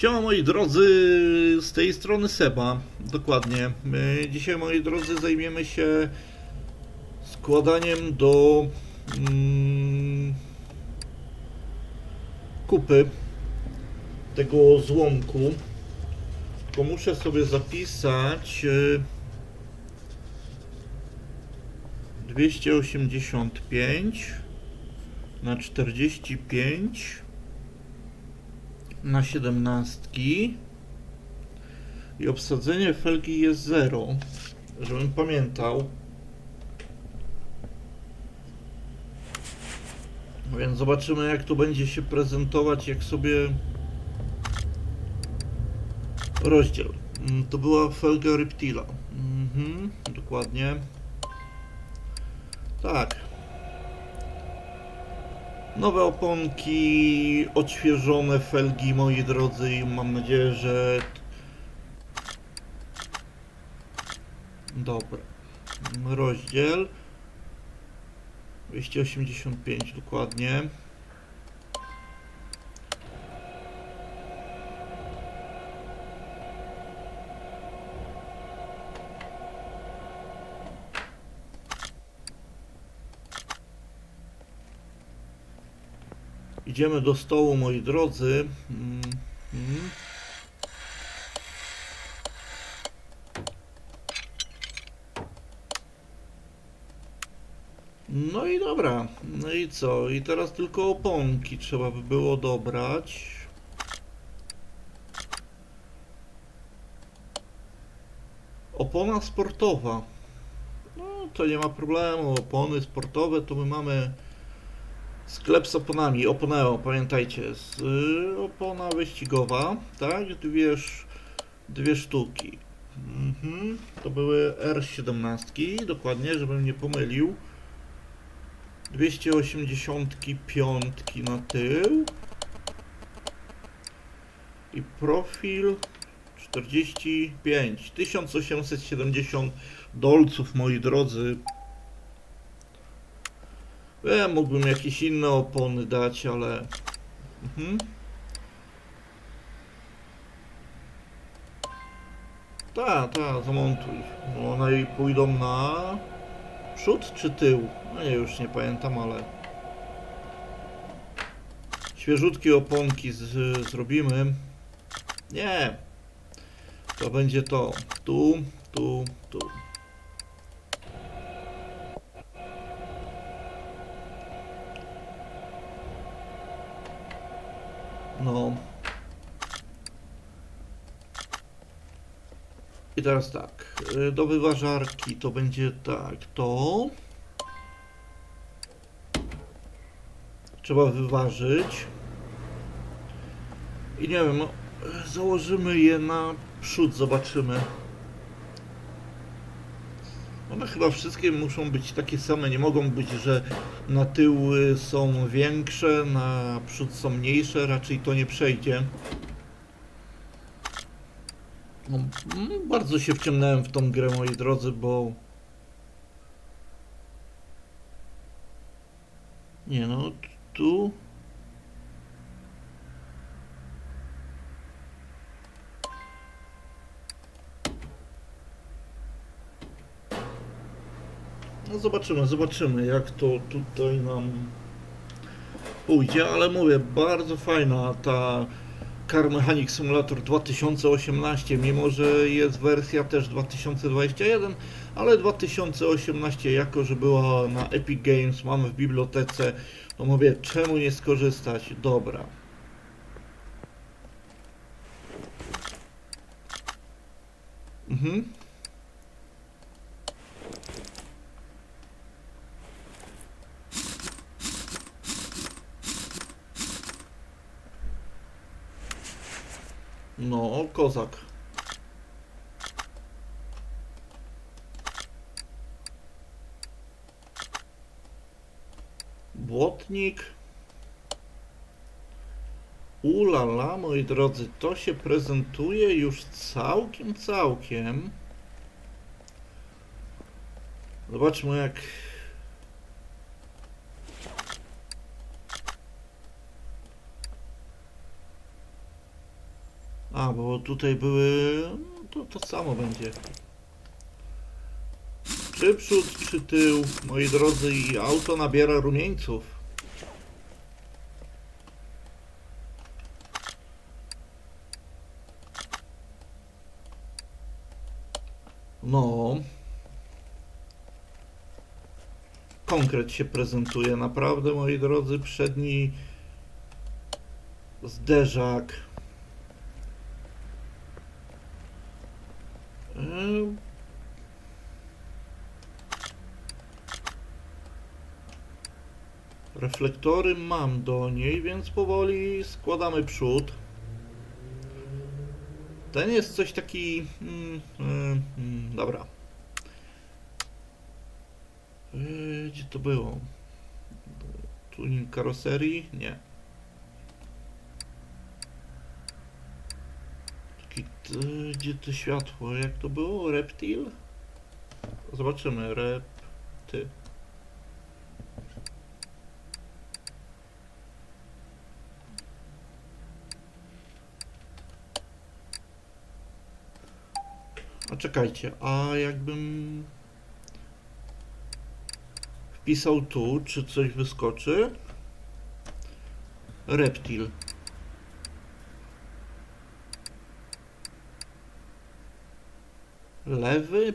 Siema moi drodzy, z tej strony Seba, dokładnie. My dzisiaj moi drodzy zajmiemy się składaniem do mm, kupy tego złomku. Tylko muszę sobie zapisać y, 285 na 45 na siedemnastki i obsadzenie felgi jest 0, żebym pamiętał. Więc zobaczymy jak to będzie się prezentować, jak sobie rozdział. Mm, To była felga Reptila. Mhm, dokładnie. Tak, Nowe oponki, odświeżone felgi, moi drodzy, i mam nadzieję, że. Dobra. Rozdziel 285 dokładnie. Idziemy do stołu, moi drodzy. No i dobra. No i co? I teraz tylko oponki trzeba by było dobrać. Opona sportowa. No to nie ma problemu. Opony sportowe to my mamy Sklep z oponami, Oponeo, pamiętajcie, z, y, opona wyścigowa, tak, dwie, dwie sztuki. Mhm. To były R17, dokładnie, żebym nie pomylił. 285 na tył. I profil 45, 1870 dolców, moi drodzy. Ja mógłbym jakieś inne opony dać, ale... Mhm. Ta, ta, zamontuj. No, One pójdą na... Przód czy tył? No ja już nie pamiętam, ale... Świeżutkie oponki z, zrobimy. Nie. To będzie to. Tu, tu, tu. No. I teraz tak. y, Do wyważarki to będzie tak. To. Trzeba wyważyć. I nie wiem, założymy je na przód, zobaczymy. One chyba wszystkie muszą być takie same, nie mogą być, że na tył y, są większe, na przód są mniejsze, raczej to nie przejdzie. No, mm, bardzo się wciągnąłem w tą grę, moi drodzy, bo... Nie no, tu... No zobaczymy, zobaczymy jak to tutaj nam pójdzie, ale mówię, bardzo fajna ta Car Mechanic Simulator 2018, mimo że jest wersja też 2021, ale 2018 jako, że była na Epic Games, mamy w bibliotece, to mówię, czemu nie skorzystać? Dobra. Mhm. No, kozak. Błotnik. Ulala, moi drodzy, to się prezentuje już całkiem, całkiem. Zobaczmy jak A, bo tutaj były... No, to to samo będzie. Czy przód, czy tył, moi drodzy, i auto nabiera rumieńców. No. Konkret się prezentuje, naprawdę, moi drodzy, przedni zderzak. Yy. Reflektory mam do niej, więc powoli składamy przód. Ten jest coś taki. Mm, mm, mm, dobra. Yy, gdzie to było? Tuning karoserii? Nie. T- gdzie to światło? Jak to było? Reptil? Zobaczymy. Repty. Czekajcie, a jakbym wpisał tu, czy coś wyskoczy? Reptil. Lewy.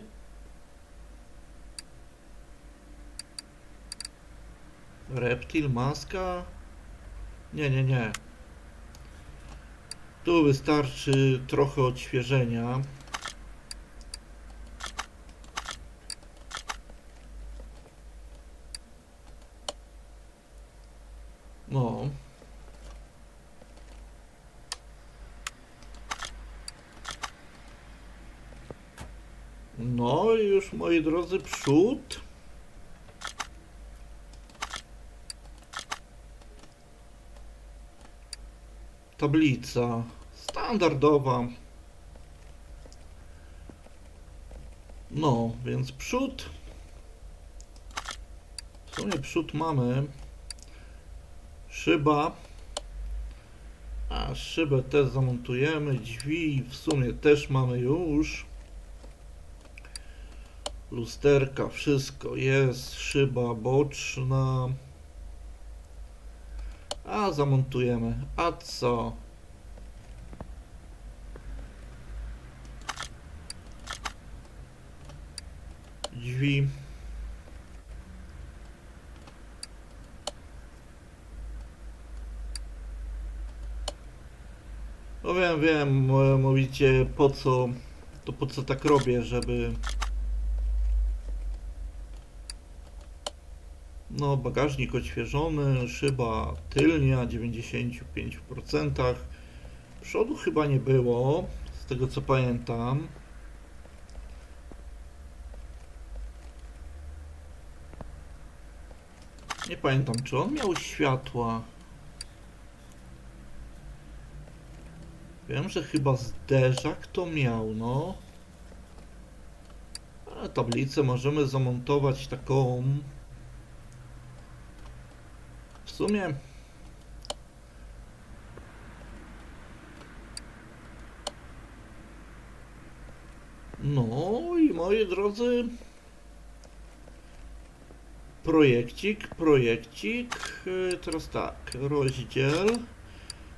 Reptil, maska. Nie, nie, nie. Tu wystarczy trochę odświeżenia. No. No już moi drodzy przód. Tablica standardowa. No, więc przód. W sumie przód mamy. Szyba. A szybę też zamontujemy. Drzwi w sumie też mamy już. Lusterka, wszystko jest. Szyba boczna. A zamontujemy. A co? Drzwi. No wiem, wiem, mówicie po co, to po co tak robię, żeby... No, bagażnik odświeżony, szyba tylnia 95%. Przodu chyba nie było, z tego co pamiętam. Nie pamiętam, czy on miał światła. Wiem, że chyba zderzak to miał, no. A tablicę możemy zamontować taką. W sumie. No i moi drodzy. Projekcik, projekcik. Teraz tak, rozdziel.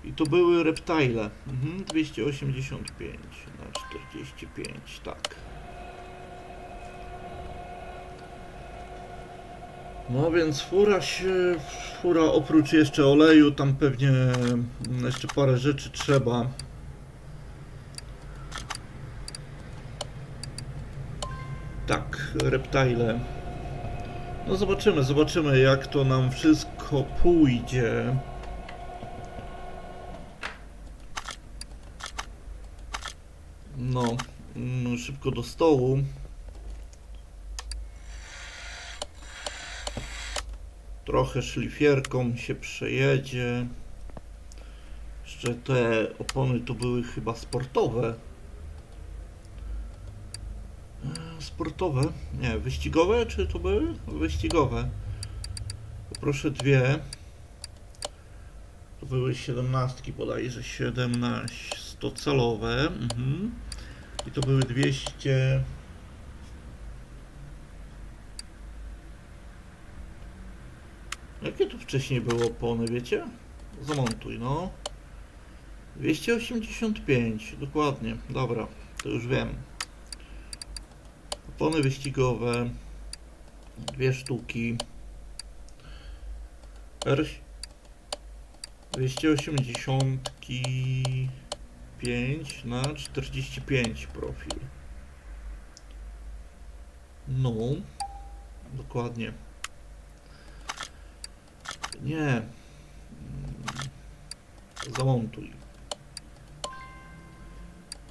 I to były reptile. Mhm, 285 na 45, tak. No więc fura się, fura oprócz jeszcze oleju, tam pewnie mm, jeszcze parę rzeczy trzeba. Tak, reptile. No zobaczymy, zobaczymy jak to nam wszystko pójdzie. No, mm, szybko do stołu. Trochę szlifierką się przejedzie. Jeszcze te opony tu były chyba sportowe. E, Sportowe? Nie, wyścigowe? Czy to były? Wyścigowe. Poproszę dwie. To były siedemnastki bodajże. 17. 20-calowe. Mhm. I to były 200... Jakie tu wcześniej były opony, wiecie? Zamontuj, no. 285, dokładnie. Dobra, to już wiem. Opony wyścigowe. Dwie sztuki. R 285 na 45 profil. No, dokładnie. Nie. Zamontuj.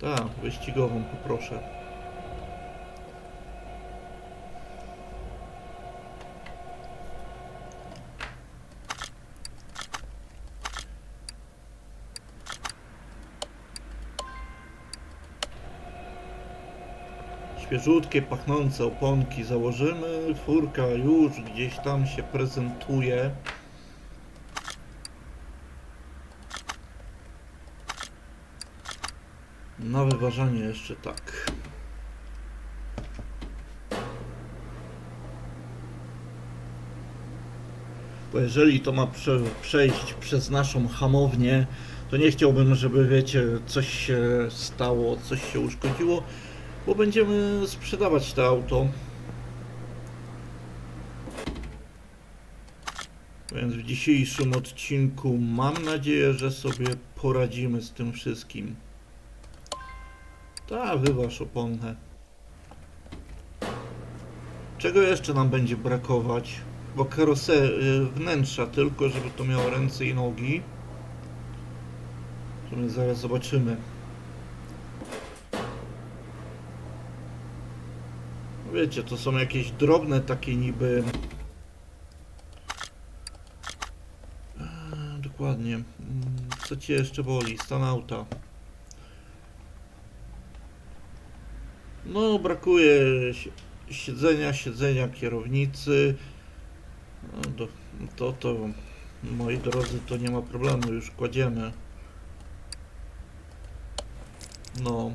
Tak, wyścigową poproszę. Świeżutkie, pachnące oponki założymy. Furka już gdzieś tam się prezentuje. Na wyważanie jeszcze tak. Bo jeżeli to ma prze, przejść przez naszą hamownię, to nie chciałbym, żeby wiecie, coś się stało, coś się uszkodziło, bo będziemy sprzedawać to auto. Więc w dzisiejszym odcinku mam nadzieję, że sobie poradzimy z tym wszystkim. Ta, wyważ oponę. Czego jeszcze nam będzie brakować? Bo karosę y, wnętrza tylko, żeby to miało ręce i nogi. To my zaraz zobaczymy. Wiecie, to są jakieś drobne takie niby... Eee, Dokładnie. Mm, Co cię jeszcze boli? Stan auta. No, brakuje si- siedzenia, siedzenia kierownicy. No, to, to, moi drodzy, to nie ma problemu, już kładziemy. No.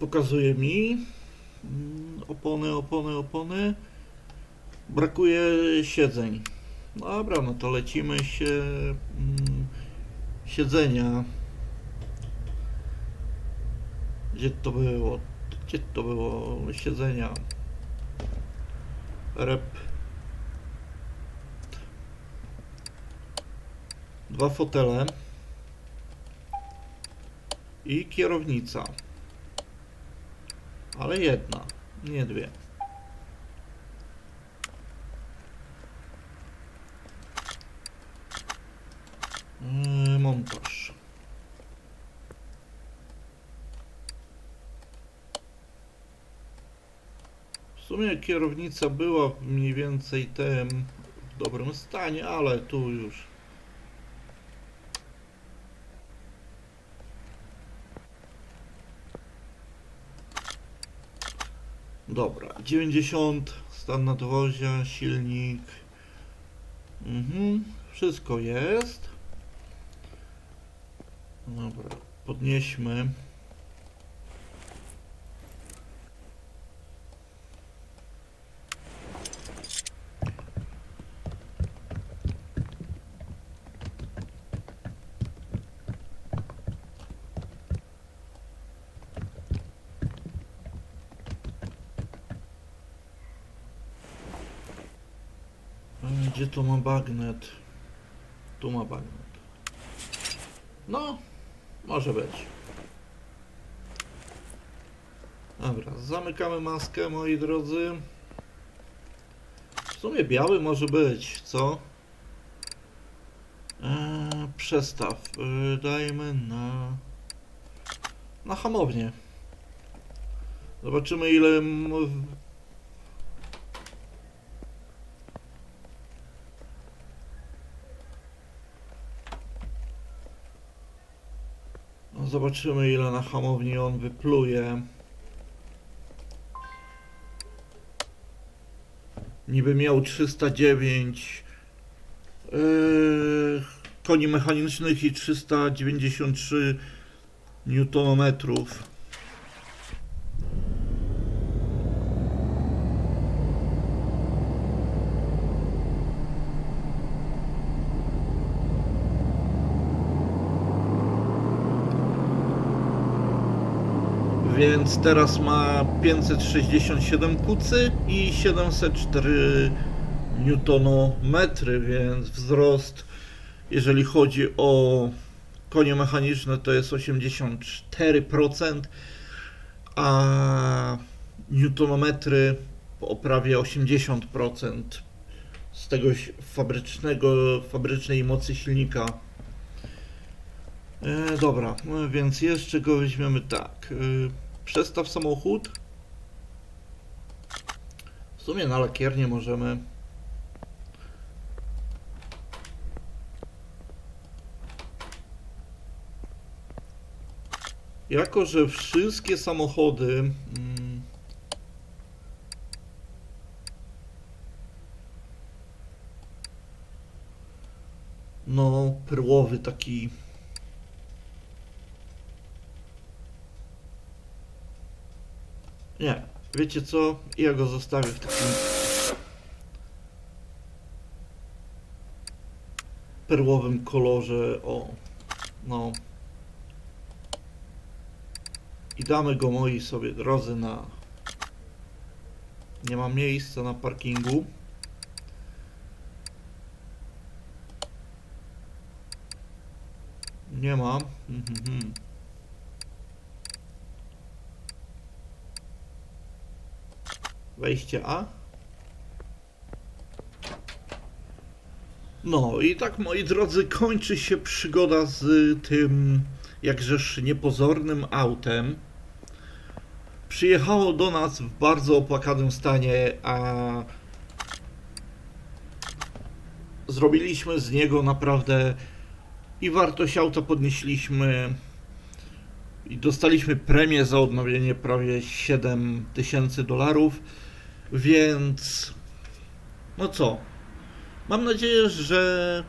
Pokazuje mi opony, opony, opony. Brakuje siedzeń. Dobra, no to lecimy się mm, siedzenia. Gdzie to było? Gdzie to było siedzenia? Rep. Dwa fotele. I kierownica. Ale jedna, nie dwie. Yy, montaż. W sumie kierownica była mniej więcej tym w dobrym stanie, ale tu już Dobra, 90, stan nadwozia, silnik. Mhm, wszystko jest. Dobra, podnieśmy. E, Gdzie to ma bagnet? Tu ma bagnet. No, może być. Dobra, zamykamy maskę, moi drodzy. W sumie biały może być, co? Eee, przestaw. Eee, dajmy na... Na hamownię. Zobaczymy ile... Zobaczymy ile na hamowni on wypluje. Niby miał 309 yy, koni mechanicznych i 393 newtonometrów. Więc teraz ma 567 kucy i 704 newtonometry, więc wzrost, jeżeli chodzi o konie mechaniczne, to jest 84%, a newtonometry o prawie 80% z tego fabrycznego, fabrycznej mocy silnika. E, dobra, no więc jeszcze go weźmiemy tak. E, przestaw samochód. W sumie na lakiernię możemy. Jako, że wszystkie samochody. Mm, no, perłowy taki Nie, wiecie co? Ja go zostawię w takim perłowym kolorze. O, no. I damy go moi sobie drodzy na. Nie ma miejsca na parkingu. Nie ma. Mhm. Wejście A. No i tak moi drodzy kończy się przygoda z tym jakżeż niepozornym autem. Przyjechało do nas w bardzo opłakanym stanie, a zrobiliśmy z niego naprawdę i wartość auta podnieśliśmy i dostaliśmy premię za odnowienie prawie 7 tysięcy dolarów. Więc no co? Mam nadzieję, że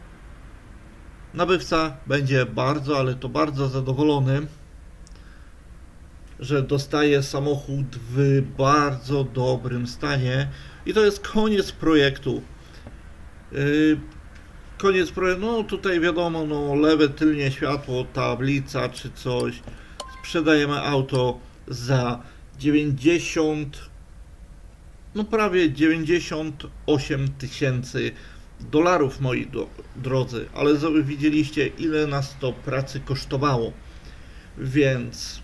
nabywca będzie bardzo, ale to bardzo zadowolony, że dostaje samochód w bardzo dobrym stanie. I to jest koniec projektu. Yy, koniec projektu. No tutaj wiadomo, no lewe tylnie światło, tablica czy coś. Sprzedajemy auto za 90 no prawie 98 tysięcy dolarów, moi do, drodzy, ale widzieliście, ile nas to pracy kosztowało. Więc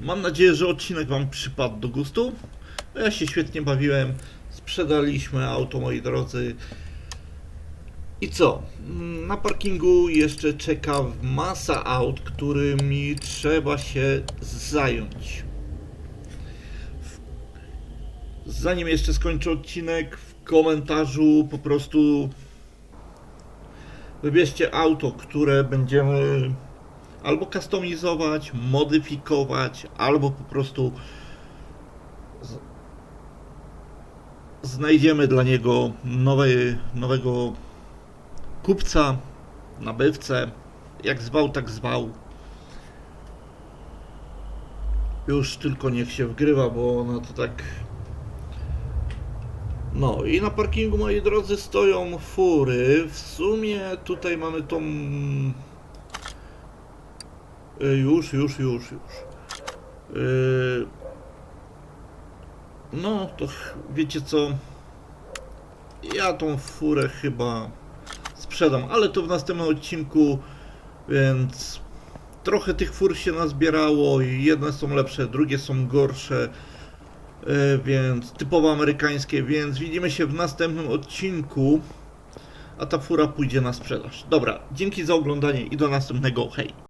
mam nadzieję, że odcinek Wam przypadł do gustu. Ja się świetnie bawiłem. Sprzedaliśmy auto, moi drodzy. I co? Na parkingu jeszcze czeka masa aut, którymi trzeba się zająć. Zanim jeszcze skończę odcinek, w komentarzu po prostu wybierzcie auto, które będziemy albo kustomizować, modyfikować, albo po prostu znajdziemy dla niego nowe, nowego kupca, nabywcę, jak zwał, tak zwał. Już tylko niech się wgrywa, bo ona to tak. No i na parkingu, moi drodzy, stoją fury. W sumie tutaj mamy tą. Y, już, już, już, już. Yy... No, to wiecie co? Ja tą furę chyba sprzedam, ale to w następnym odcinku, więc trochę tych fur się nazbierało i jedne są lepsze, drugie są gorsze, e, więc typowo amerykańskie, więc widzimy się w następnym odcinku, a ta fura pójdzie na sprzedaż. Dobra, dzięki za oglądanie i do następnego, hej!